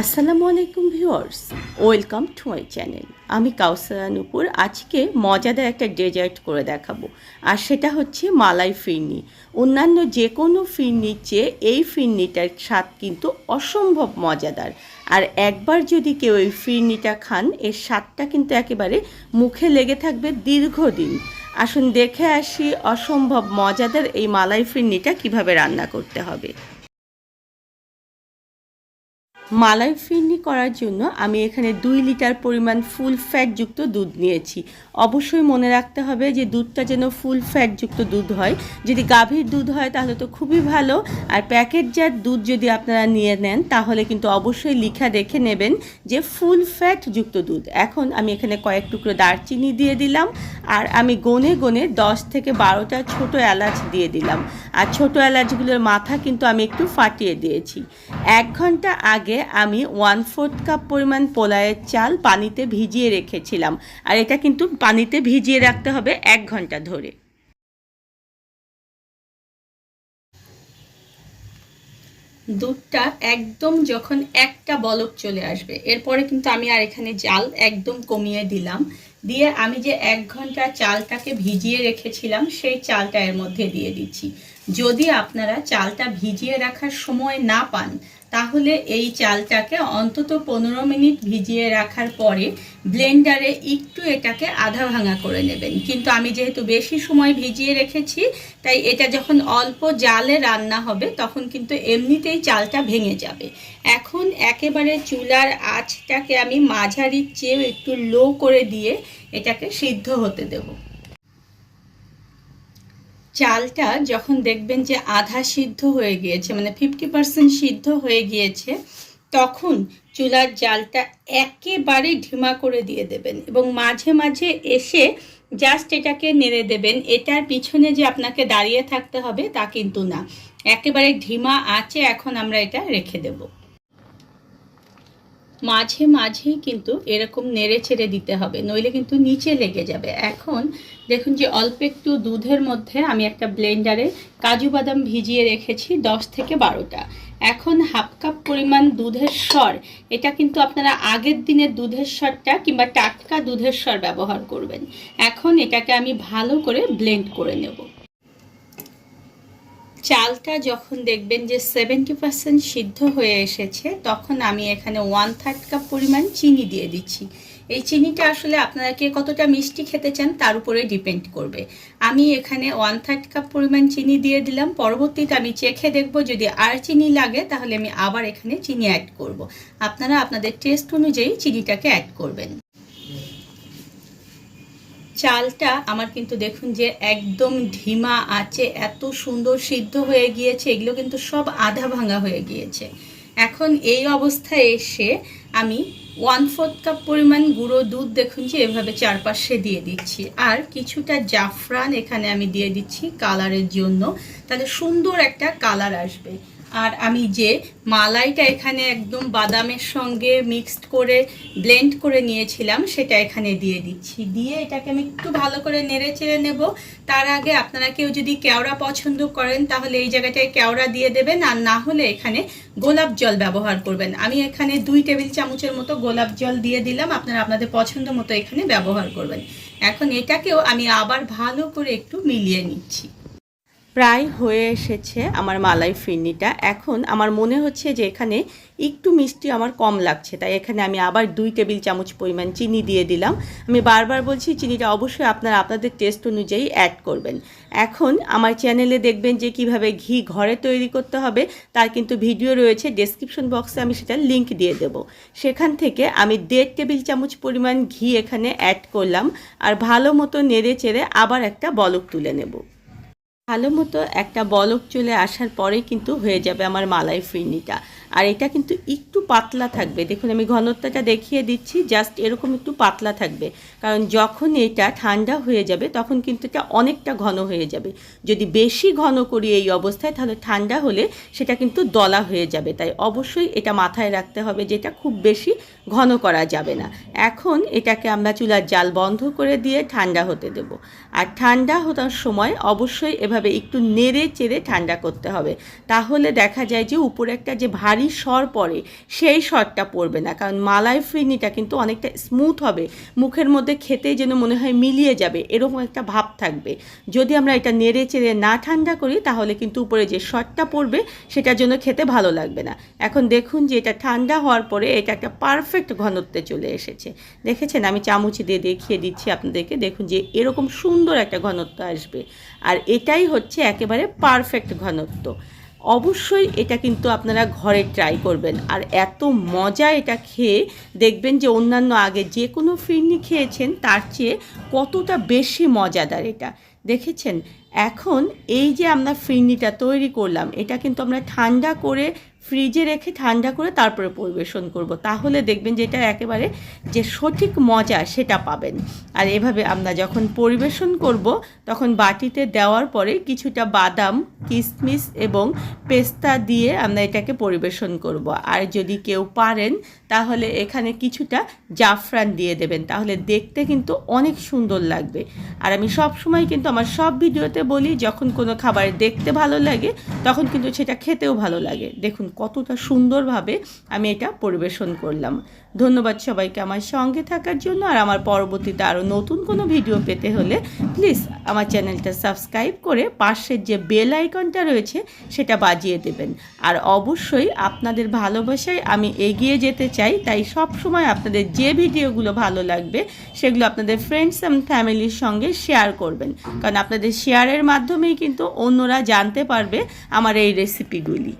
আসসালামু আলাইকুম viewers, welcome to my channel. আমি কাউসারা নুপুর, আজকে মজাদার একটা ডেজার্ট করে দেখাবো, আর সেটা হচ্ছে মালাই ফিরনি। অন্যান্য যে কোনো ফিরনির চেয়ে এই ফিরনিটার স্বাদ কিন্তু অসম্ভব মজাদার। আর একবার যদি কেউ এই ফিরনিটা খান, এর স্বাদটা কিন্তু একেবারে মুখে লেগে থাকবে দীর্ঘদিন। আসুন দেখে আসি অসম্ভব মজাদার এই মালাই ফিরনিটা কীভাবে রান্না করতে হবে। মালাই ফিরনি করার জন্য আমি এখানে দুই লিটার পরিমাণ ফুল ফ্যাটযুক্ত দুধ নিয়েছি। অবশ্যই মনে রাখতে হবে যে দুধটা যেন ফুল ফ্যাটযুক্ত দুধ হয়। যদি গাভীর দুধ হয় তাহলে তো খুবই ভালো। আর প্যাকেটজাত দুধ যদি আপনারা নিয়ে নেন তাহলে কিন্তু অবশ্যই লিখা দেখে নেবেন যে ফুল ফ্যাটযুক্ত দুধ। এখন আমি এখানে কয়েক টুকরো দারচিনি দিয়ে দিলাম। আর আমি গনে গনে দশ থেকে বারোটা ছোট এলাচ দিয়ে দিলাম। আর ছোট এলাচগুলোর মাথা কিন্তু আমি একটু ফাটিয়ে দিয়েছি। এক ঘণ্টা আগে আমি ওয়ান ফোর্থ কাপ পরিমাণ পোলায়ের চাল পানিতে ভিজিয়ে রেখেছিলাম। আর এটা কিন্তু পানিতে ভিজিয়ে রাখতে হবে এক ঘণ্টা ধরে। দুধটা একদম যখন একটা বলক চলে আসবে, এরপরে কিন্তু আমি আর এখানে জাল একদম কমিয়ে দিলাম। দিয়ে আমি যে এক ঘণ্টা চালটাকে ভিজিয়ে রেখেছিলাম, সেই চালটা এর মধ্যে দিয়ে দিচ্ছি। যদি আপনারা চালটা ভিজিয়ে রাখার সময় না পান তাহলে এই চালটাকে অন্তত পনেরো মিনিট ভিজিয়ে রাখার পরে ব্লেন্ডারে একটু এটাকে আধা ভাঙা করে নেবেন। কিন্তু আমি যেহেতু বেশি সময় ভিজিয়ে রেখেছি, তাই এটা যখন অল্প জালে রান্না হবে, তখন কিন্তু এমনিতেই চালটা ভেঙে যাবে। এখন একেবারে চুলার আঁচটাকে আমি মাঝারির চেয়েও একটু লো করে দিয়ে এটাকে সিদ্ধ হতে দেবো। চালটা যখন দেখবেন যে আধা সিদ্ধ হয়ে গিয়েছে মানে ফিফটি পার্সেন্ট সিদ্ধ হয়ে গিয়েছে, তখন চুলার জালটা একেবারে ঢিমা করে দিয়ে দেবেন এবং মাঝে মাঝে এসে জাস্ট এটাকে নেড়ে দেবেন। এটার পিছনে যে আপনাকে দাঁড়িয়ে থাকতে হবে তা কিন্তু না। একেবারে ঢিমা আছে, এখন আমরা এটা রেখে দেবো। মাঝে মাঝেই কিন্তু এরকম নেড়ে ছেড়ে দিতে হবে, নইলে কিন্তু নিচে লেগে যাবে। এখন দেখুন যে অল্প একটু দুধের মধ্যে আমি একটা ব্লেন্ডারে কাজু বাদাম ভিজিয়ে রেখেছি দশ থেকে বারোটা। এখন হাফ কাপ পরিমাণ দুধের স্বর এটা কিন্তু আপনারা আগের দিনের দুধের স্বরটা কিংবা টাটকা দুধের স্বর ব্যবহার করবেন। এখন এটাকে আমি ভালো করে ব্লেন্ড করে নেব। চালটা যখন দেখবেন যে সেভেন্টি পার্সেন্ট সিদ্ধ হয়ে এসেছে, তখন আমি এখানে ওয়ান থার্ড কাপ পরিমাণ চিনি দিয়ে দিচ্ছি। এই চিনিটা আসলে আপনারা কে কতটা মিষ্টি খেতে চান, তার উপরে ডিপেন্ড করবে। আমি এখানে ওয়ান থার্ড কাপ পরিমাণ চিনি দিয়ে দিলাম। পরবর্তীতে আমি চেখে দেখব, যদি আর চিনি লাগে, তাহলে আমি আবার এখানে চিনি অ্যাড করব। আপনারা আপনাদের টেস্ট অনুযায়ী চিনিটাকে অ্যাড করবেন। চালটা আমার কিন্তু দেখুন যে একদম ঢিমা আছে, এত সুন্দর সিদ্ধ হয়ে গিয়েছে, এগুলো কিন্তু সব আধা ভাঙা হয়ে গিয়েছে। এখন এই অবস্থায় এসে আমি ওয়ান ফোর্থ কাপ পরিমাণ গুঁড়ো দুধ দেখুন যে এভাবে চারপাশে দিয়ে দিচ্ছি। আর কিছুটা জাফরান এখানে আমি দিয়ে দিচ্ছি কালারের জন্য, তাহলে সুন্দর একটা কালার আসবে। আর আমি যে মালাইটা এখানে একদম বাদামের সঙ্গে মিক্সড করে ব্লেন্ড করে নিয়েছিলাম, সেটা এখানে দিয়ে দিচ্ছি। দিয়ে এটাকে আমি একটু ভালো করে নেড়ে চেড়ে নেব। তার আগে আপনারা কেউ যদি কেওড়া পছন্দ করেন, তাহলে এই জায়গাটায় কেওড়া দিয়ে দেবেন, আর না হলে এখানে গোলাপ জল ব্যবহার করবেন। আমি এখানে দুই টেবিল চামচের মতো গোলাপ জল দিয়ে দিলাম, আপনারা আপনাদের পছন্দ মতো এখানে ব্যবহার করবেন। এখন এটাকেও আমি আবার ভালো করে একটু মিলিয়ে নিচ্ছি। প্রায় হয়ে এসেছে আমার মালাই ফিরনিটা। এখন আমার মনে হচ্ছে যে এখানে একটু মিষ্টি আমার কম লাগছে, তাই এখানে আমি আবার দুই টেবিল চামচ পরিমাণ চিনি দিয়ে দিলাম। আমি বারবার বলছি, চিনিটা অবশ্যই আপনারা আপনাদের টেস্ট অনুযায়ী অ্যাড করবেন। এখন আমার চ্যানেলে দেখবেন যে কীভাবে ঘি ঘরে তৈরি করতে হবে, তার কিন্তু ভিডিও রয়েছে ডেসক্রিপশন বক্সে আমি সেটার লিঙ্ক দিয়ে দেব। সেখান থেকে আমি দেড় টেবিল চামচ পরিমাণ ঘি এখানে অ্যাড করলাম, আর ভালো মতো নেড়ে চেড়ে আবার একটা বলক তুলে নেব। ভালো মতো একটা বলক চলে আসার পরে কিন্তু হয়ে যাবে আমার মালাই ফিরনিটা। আর এটা কিন্তু একটু পাতলা থাকবে। দেখুন, আমি ঘনত্বটা দেখিয়ে দিচ্ছি জাস্ট এরকম একটু পাতলা থাকবে। কারণ যখন এটা ঠান্ডা হয়ে যাবে, তখন কিন্তু এটা অনেকটা ঘন হয়ে যাবে। যদি বেশি ঘন করি এই অবস্থায়, তাহলে ঠান্ডা হলে সেটা কিন্তু দলা হয়ে যাবে। তাই অবশ্যই এটা মাথায় রাখতে হবে যে এটা খুব বেশি ঘন করা যাবে না। এখন এটাকে আমরা চুলার জাল বন্ধ করে দিয়ে ঠান্ডা হতে দেব। আর ঠান্ডা হতার সময় অবশ্যই এভাবে একটু নেড়ে চেড়ে ঠান্ডা করতে হবে। তাহলে দেখা যায় যে উপরে একটা যে ভারী স্বর পড়ে, সেই স্বরটা পড়বে না। কারণ মালাই ফিরনিটা কিন্তু অনেকটা স্মুথ হবে। মুখের মধ্যে খেতে যেন মনে হয় মিলিয়ে যাবে, এরকম একটা ভাব থাকবে। যদি আমরা এটা নেড়ে চেড়ে না ঠান্ডা করি, তাহলে কিন্তু উপরে যে স্বরটা পড়বে সেটার জন্য খেতে ভালো লাগবে না। এখন দেখুন যে এটা ঠান্ডা হওয়ার পরে এটা একটা পারফেক্ট ঘনত্বে চলে এসেছে। দেখেছেন? আমি চামচ দিয়ে দেখিয়ে দিচ্ছি আপনাদেরকে। দেখুন যে এরকম সুন্দর একটা ঘনত্ব আসবে। আর এটাই হচ্ছে একেবারে পারফেক্ট ঘনত্ব। অবশ্যই এটা কিন্তু আপনারা ঘরে ট্রাই করবেন। আর এত মজা এটা খেয়ে দেখবেন যে অন্যান্য আগে যে কোনো ফিরনি খেয়েছেন, তার চেয়ে কতটা বেশি মজাদার এটা। দেখেছেন? এখন এই যে আমরা ফিরনিটা তৈরি করলাম, এটা কিন্তু আমরা ঠান্ডা করে ফ্রিজে রেখে ঠান্ডা করে তারপরে পরিবেশন করব। তাহলে দেখবেন যে এটা একেবারে যে সঠিক মজা সেটা পাবেন। আর এভাবে আমরা যখন পরিবেশন করব, তখন বাটিতে দেওয়ার পরে কিছুটা বাদাম কিশমিশ এবং পেস্তা দিয়ে আমরা এটাকে পরিবেশন করব। আর যদি কেউ পারেন, তাহলে এখানে কিছুটা জাফরান দিয়ে দেবেন। তাহলে দেখতে কিন্তু অনেক সুন্দর লাগবে। আর আমি সব সময় কিন্তু আমার সব ভিডিওতে বলি, যখন কোনো খাবার দেখতে ভালো লাগে, তখন কিন্তু সেটা খেতেও ভালো লাগে। দেখুন কতটা সুন্দরভাবে আমি এটা পরিবেশন করলাম। ধন্যবাদ সবাইকে আমার সঙ্গে থাকার জন্য। আর আমার পরবর্তীতে আরও নতুন কোনো ভিডিও পেতে হলে প্লিজ আমার চ্যানেলটা সাবস্ক্রাইব করে পাশের যে বেল আইকনটা রয়েছে সেটা বাজিয়ে দেবেন। আর অবশ্যই আপনাদের ভালোবাসায় আমি এগিয়ে যেতে চাই, তাই সব সময় আপনাদের যে ভিডিওগুলো ভালো লাগবে সেগুলো আপনাদের ফ্রেন্ডস অ্যান্ড ফ্যামিলির সঙ্গে শেয়ার করবেন। কারণ আপনাদের শেয়ারের মাধ্যমেই কিন্তু অন্যরা জানতে পারবে আমার এই রেসিপিগুলি